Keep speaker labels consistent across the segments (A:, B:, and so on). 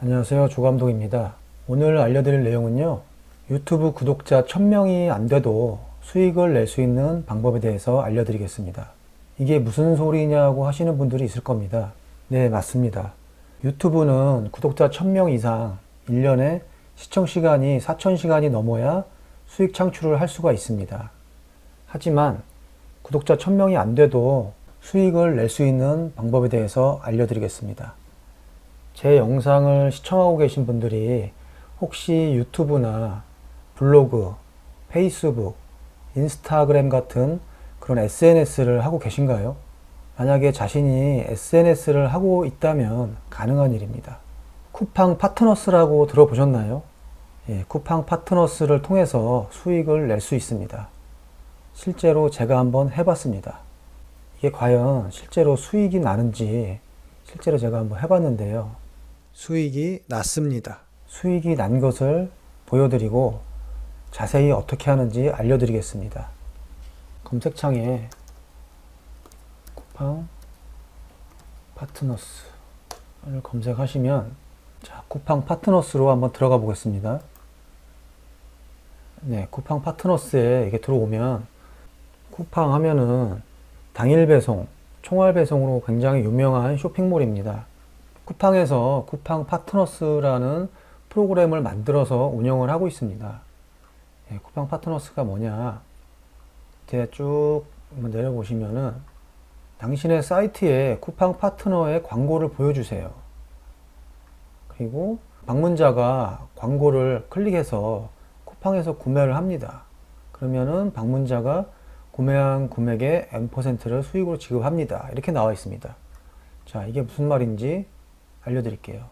A: 안녕하세요. 조감독입니다. 오늘 알려드릴 내용은요. 유튜브 구독자 1000명이 안 돼도 수익을 낼 수 있는 방법에 대해서 알려드리겠습니다. 이게 무슨 소리냐고 하시는 분들이 있을 겁니다. 네, 맞습니다. 유튜브는 구독자 1000명 이상 1년에 시청 시간이 4000시간이 넘어야 수익 창출을 할 수가 있습니다. 하지만 구독자 1000명이 안 돼도 수익을 낼 수 있는 방법에 대해서 알려드리겠습니다. 제 영상을 시청하고 계신 분들이 혹시 유튜브나 블로그, 페이스북, 인스타그램 같은 그런 SNS를 하고 계신가요? 만약에 자신이 SNS를 하고 있다면 가능한 일입니다. 쿠팡 파트너스라고 들어보셨나요? 예, 쿠팡 파트너스를 통해서 수익을 낼 수 있습니다. 실제로 제가 한번 해봤습니다. 이게 과연 실제로 수익이 나는지 실제로 제가 한번 해봤는데요. 수익이 났습니다. 수익이 난 것을 보여드리고 자세히 어떻게 하는지 알려드리겠습니다. 검색창에 쿠팡 파트너스를 검색하시면 자, 쿠팡 파트너스로 한번 들어가 보겠습니다. 네, 쿠팡 파트너스에 이게 들어오면 쿠팡 하면은 당일 배송, 총알 배송으로 굉장히 유명한 쇼핑몰입니다. 쿠팡에서 쿠팡 파트너스라는 프로그램을 만들어서 운영을 하고 있습니다. 예, 쿠팡 파트너스가 뭐냐? 밑에 쭉 내려보시면은 당신의 사이트에 쿠팡 파트너의 광고를 보여주세요. 그리고 방문자가 광고를 클릭해서 쿠팡에서 구매를 합니다. 그러면은 방문자가 구매한 금액의 N%를 수익으로 지급합니다. 이렇게 나와 있습니다. 자, 이게 무슨 말인지 알려드릴게요.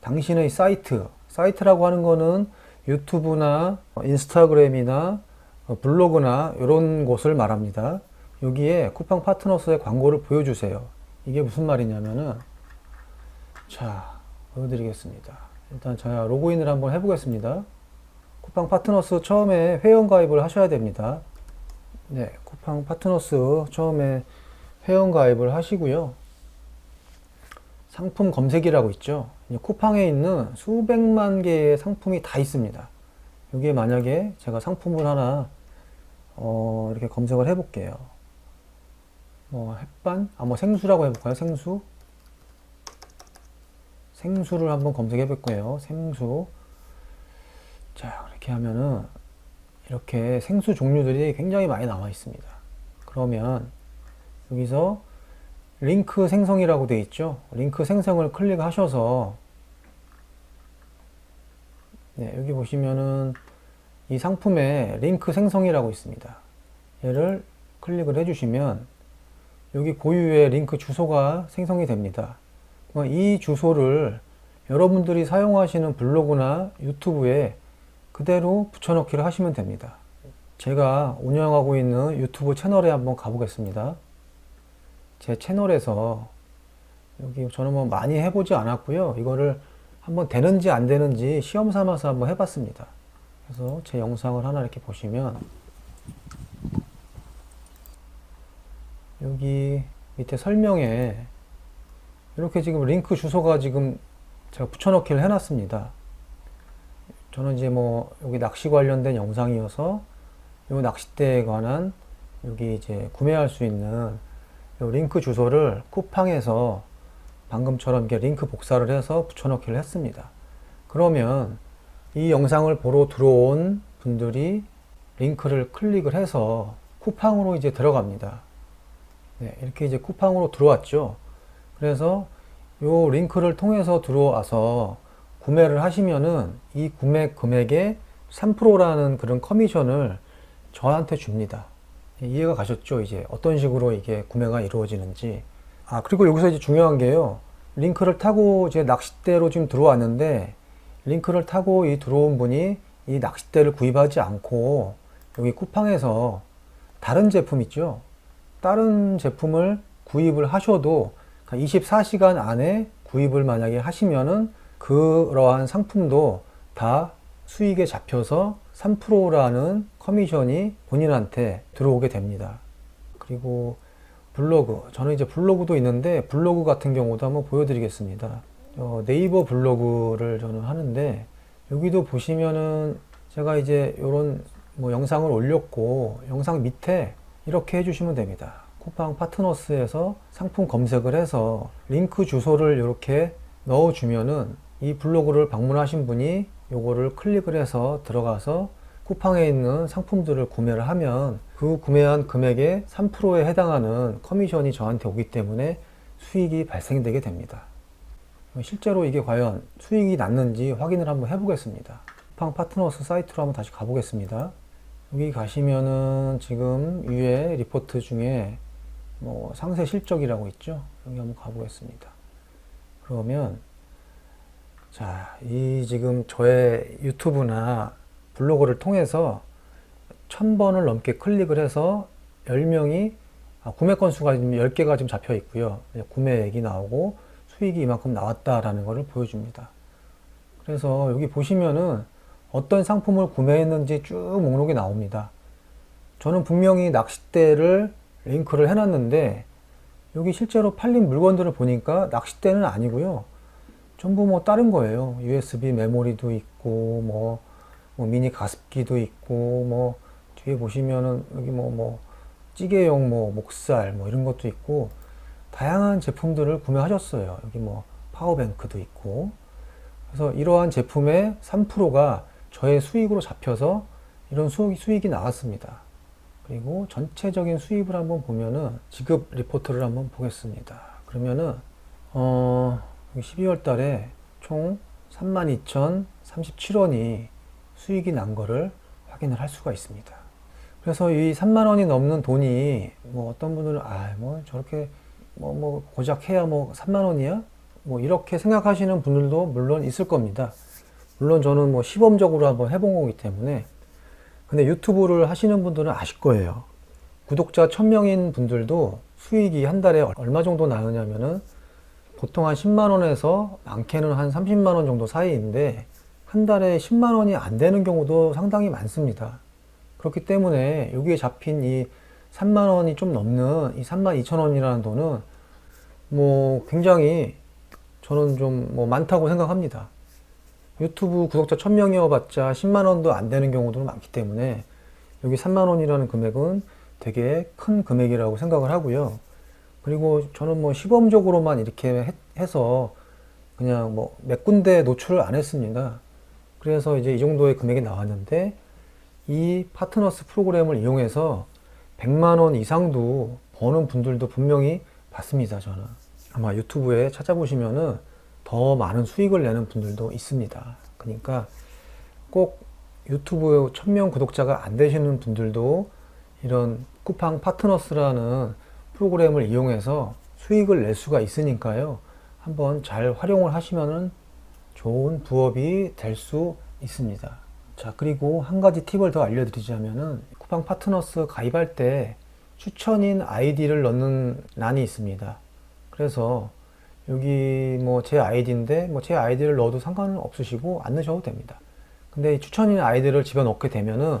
A: 당신의 사이트, 사이트라고 하는 거는 유튜브나 인스타그램이나 블로그나 이런 곳을 말합니다. 여기에 쿠팡 파트너스의 광고를 보여주세요. 이게 무슨 말이냐면은 자 보여드리겠습니다. 일단 제가 로그인을 한번 해보겠습니다. 쿠팡 파트너스 처음에 회원 가입을 하셔야 됩니다. 네, 쿠팡 파트너스 처음에 회원 가입을 하시고요. 상품 검색이라고 있죠. 쿠팡에 있는 수백만 개의 상품이 다 있습니다. 여기에 만약에 제가 상품을 하나 어, 이렇게 검색을 해볼게요. 뭐 햇반, 아 뭐 생수라고 해볼까요? 생수. 생수를 한번 검색해 볼 거예요. 생수. 자, 이렇게 하면은 이렇게 생수 종류들이 굉장히 많이 나와 있습니다. 그러면 여기서 링크 생성이라고 되어 있죠. 링크 생성을 클릭하셔서 네, 여기 보시면은 이 상품에 링크 생성이라고 있습니다. 얘를 클릭을 해주시면 여기 고유의 링크 주소가 생성이 됩니다. 이 주소를 여러분들이 사용하시는 블로그나 유튜브에 그대로 붙여넣기를 하시면 됩니다. 제가 운영하고 있는 유튜브 채널에 한번 가보겠습니다. 제 채널에서 여기 저는 뭐 많이 해보지 않았고요. 이거를 한번 되는지 안 되는지 시험 삼아서 한번 해봤습니다. 그래서 제 영상을 하나 이렇게 보시면 여기 밑에 설명에 이렇게 지금 링크 주소가 지금 제가 붙여넣기를 해놨습니다. 저는 이제 뭐 여기 낚시 관련된 영상이어서 이 낚싯대에 관한 여기 이제 구매할 수 있는 이 링크 주소를 쿠팡에서 방금처럼 이렇게 링크 복사를 해서 붙여넣기를 했습니다. 그러면 이 영상을 보러 들어온 분들이 링크를 클릭을 해서 쿠팡으로 이제 들어갑니다. 네, 이렇게 이제 쿠팡으로 들어왔죠. 그래서 요 링크를 통해서 들어와서 구매를 하시면은 이 구매 금액의 3%라는 그런 커미션을 저한테 줍니다. 이해가 가셨죠? 이제 어떤 식으로 이게 구매가 이루어지는지. 아, 그리고 여기서 이제 중요한 게요. 링크를 타고 이제 낚싯대로 지금 들어왔는데 링크를 타고 이 들어온 분이 이 낚싯대를 구입하지 않고 여기 쿠팡에서 다른 제품 있죠? 다른 제품을 구입을 하셔도 24시간 안에 구입을 만약에 하시면은 그러한 상품도 다 수익에 잡혀서 3%라는 커미션이 본인한테 들어오게 됩니다. 그리고 블로그. 저는 이제 블로그도 있는데 블로그 같은 경우도 한번 보여드리겠습니다. 어, 네이버 블로그를 저는 하는데 여기도 보시면은 제가 이제 이런 뭐 영상을 올렸고 영상 밑에 이렇게 해주시면 됩니다. 쿠팡 파트너스에서 상품 검색을 해서 링크 주소를 이렇게 넣어주면은 이 블로그를 방문하신 분이 요거를 클릭을 해서 들어가서 쿠팡에 있는 상품들을 구매를 하면 그 구매한 금액의 3%에 해당하는 커미션이 저한테 오기 때문에 수익이 발생되게 됩니다. 실제로 이게 과연 수익이 났는지 확인을 한번 해보겠습니다. 쿠팡 파트너스 사이트로 한번 다시 가보겠습니다. 여기 가시면은 지금 위에 리포트 중에 뭐 상세 실적이라고 있죠. 여기 한번 가보겠습니다. 그러면 자, 이 지금 저의 유튜브나 블로그를 통해서 천 번을 넘게 클릭을 해서 10명이 아, 구매 건수가 지금 10개가 지금 잡혀 있고요. 구매액이 나오고 수익이 이만큼 나왔다라는 것을 보여줍니다. 그래서 여기 보시면은 어떤 상품을 구매했는지 쭉 목록이 나옵니다. 저는 분명히 낚싯대를 링크를 해놨는데 여기 실제로 팔린 물건들을 보니까 낚싯대는 아니고요. 전부 뭐 다른 거예요. USB 메모리도 있고 뭐, 뭐 미니 가습기도 있고 뭐 뒤에 보시면은 여기 뭐뭐 찌개용 뭐 목살 뭐 이런 것도 있고 다양한 제품들을 구매하셨어요. 여기 뭐 파워뱅크도 있고 그래서 이러한 제품의 3%가 저의 수익으로 잡혀서 이런 수익, 수익이 나왔습니다. 그리고 전체적인 수입을 한번 보면은 지급 리포트를 한번 보겠습니다. 그러면은 어 12월 달에 총 32,037원이 수익이 난 거를 확인을 할 수가 있습니다. 그래서 이 3만 원이 넘는 돈이 뭐 어떤 분들은 아 뭐 저렇게 뭐뭐 고작 해야 뭐 3만 원이야? 뭐 이렇게 생각하시는 분들도 물론 있을 겁니다. 물론 저는 뭐 시범적으로 한번 해본 거기 때문에 근데 유튜브를 하시는 분들은 아실 거예요. 구독자 1000명인 분들도 수익이 한 달에 얼마 정도 나느냐면은 보통 한 10만 원에서 많게는 한 30만 원 정도 사이인데 한 달에 10만 원이 안 되는 경우도 상당히 많습니다. 그렇기 때문에 여기에 잡힌 이 3만 원이 좀 넘는 이 3만 2천 원이라는 돈은 뭐 굉장히 저는 좀 뭐 많다고 생각합니다. 유튜브 구독자 1000명이어 봤자 10만 원도 안 되는 경우도 많기 때문에 여기 3만 원이라는 금액은 되게 큰 금액이라고 생각을 하고요. 그리고 저는 뭐 시범적으로만 이렇게 해서 그냥 뭐 몇 군데 노출을 안 했습니다. 그래서 이제 이 정도의 금액이 나왔는데 이 파트너스 프로그램을 이용해서 100만 원 이상도 버는 분들도 분명히 봤습니다, 저는. 아마 유튜브에 찾아보시면은 더 많은 수익을 내는 분들도 있습니다. 그러니까 꼭 유튜브 1000명 구독자가 안 되시는 분들도 이런 쿠팡 파트너스라는 프로그램을 이용해서 수익을 낼 수가 있으니까요. 한번 잘 활용을 하시면은 좋은 부업이 될 수 있습니다. 자, 그리고 한 가지 팁을 더 알려드리자면은 쿠팡 파트너스 가입할 때 추천인 아이디를 넣는欄이 있습니다. 그래서 여기 뭐 제 아이디인데 뭐 제 아이디를 넣어도 상관은 없으시고 안 넣으셔도 됩니다. 근데 이 추천인 아이디를 집어넣게 되면은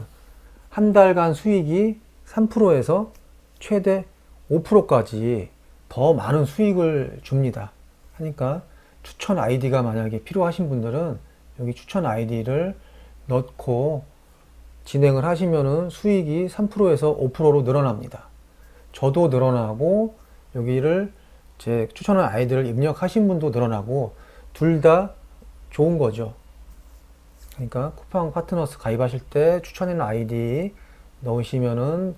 A: 한 달간 수익이 3%에서 최대 5%까지 더 많은 수익을 줍니다. 하니까 추천 아이디가 만약에 필요하신 분들은 여기 추천 아이디를 넣고 진행을 하시면은 수익이 3%에서 5%로 늘어납니다. 저도 늘어나고 여기를 제 추천한 아이디를 입력하신 분도 늘어나고 둘 다 좋은 거죠. 그러니까 쿠팡 파트너스 가입하실 때 추천인 아이디 넣으시면은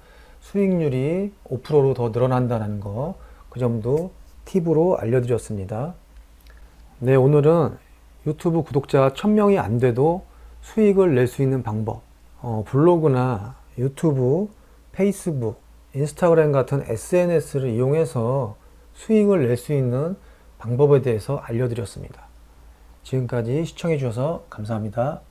A: 수익률이 5%로 더 늘어난다는 거, 그 점도 팁으로 알려드렸습니다. 네, 오늘은 유튜브 구독자 1000명이 안 돼도 수익을 낼 수 있는 방법, 어, 블로그나 유튜브, 페이스북, 인스타그램 같은 SNS를 이용해서 수익을 낼 수 있는 방법에 대해서 알려드렸습니다. 지금까지 시청해 주셔서 감사합니다.